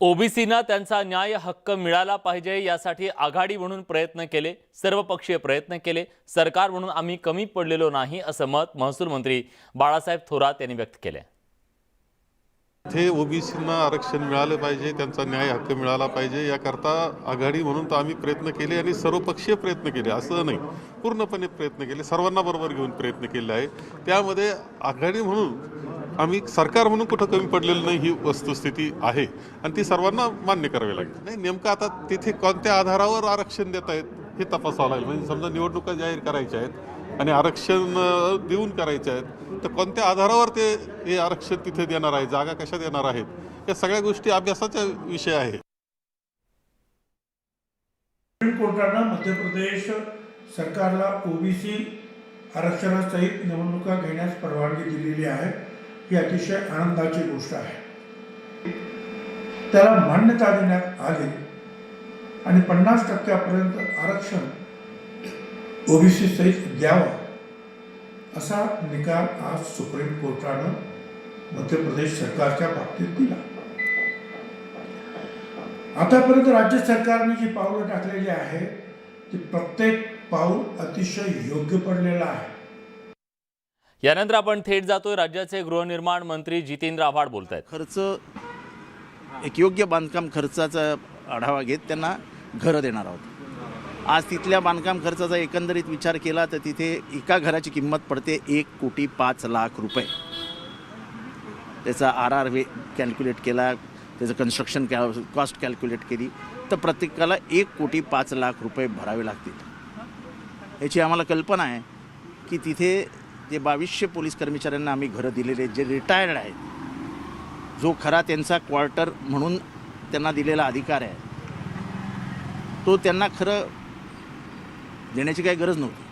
ओबीसींना त्यांचा न्याय हक्क मिळाला पाहिजे यासाठी आघाडी म्हणून प्रयत्न केले सर्वपक्षीय प्रयत्न केले सरकार म्हणून आम्ही कमी पडलेलो नाही असं मत महसूल मंत्री बाळासाहेब थोरात यांनी व्यक्त केले ते ओबीसींना आरक्षण मिळालं पाहिजे त्यांचा न्याय हक्क मिळाला पाहिजे याकरता आघाडी म्हणून तर आम्ही प्रयत्न केले आणि सर्वपक्षीय प्रयत्न केले असं नाही. पूर्णपणे प्रयत्न केले सर्वांना बरोबर घेऊन प्रयत्न केले आहे. त्यामध्ये आघाडी म्हणून आम्ही सरकार म्हणून कुठं कमी पडलेलं नाही ही वस्तुस्थिती आहे. आणि ती सर्वांना मान्य करावी लागेल. नाही नेमकं आता तिथे कोणत्या आधारावर आरक्षण देत आहेत हे तपासावं लागेल. म्हणजे समजा निवडणुका जाहीर करायच्या आहेत आणि आरक्षण देऊन करायचे आहेत तर कोणत्या आधारावर ते हे आरक्षण तिथे देणार आहे जागा कशा देणार आहेत या सगळ्या गोष्टी अभ्यासाचा विषय आहे सुप्रीम कोर्टानं मध्य प्रदेश सरकारला ओबीसी आरक्षणासहित निवडणुका घेण्यास परवानगी दिलेली आहे. ही अतिशय आनंदाची गोष्ट आहे. त्याला मान्यता देण्यात आली आणि पन्नास टक्क्यापर्यंत आरक्षण ओबीसी सहित द्यावं असा निकाल आज सुप्रीम कोर्टानं मध्य प्रदेश सरकारच्या बाबतीत दिला. आतापर्यंत राज्य सरकारने जी पावलं टाकलेली आहे ती प्रत्येक पाऊल अतिशय योग्य पडलेलं आहे. यानंतर आपण थेट जातोय राज्याचे गृहनिर्माण मंत्री जितेंद्र आव्हाड बोलत आहेत खर्च एक योग्य बांधकाम खर्चाचा आढावा घेत त्यांना घरं देणार आहोत. आज तिथल्या बांधकाम खर्चाचा एकंदरीत विचार केला तर तिथे एका घराची किंमत पडते एक कोटी पाच लाख रुपये. त्याचा आर आर वे कॅल्क्युलेट केला त्याचं कन्स्ट्रक्शन कॅ कॉस्ट कॅल्क्युलेट केली तर प्रत्येकाला एक कोटी पाच लाख रुपये भरावे लागतील. याची आम्हाला कल्पना आहे की तिथे ते बावीसशे पोलीस कर्मचाऱ्यांना आम्ही घरं दिलेले जे रिटायर्ड आहेत. जो खरा त्यांचा क्वार्टर म्हणून त्यांना दिलेला अधिकार आहे. तो त्यांना खरं देण्याची काही गरज नव्हती.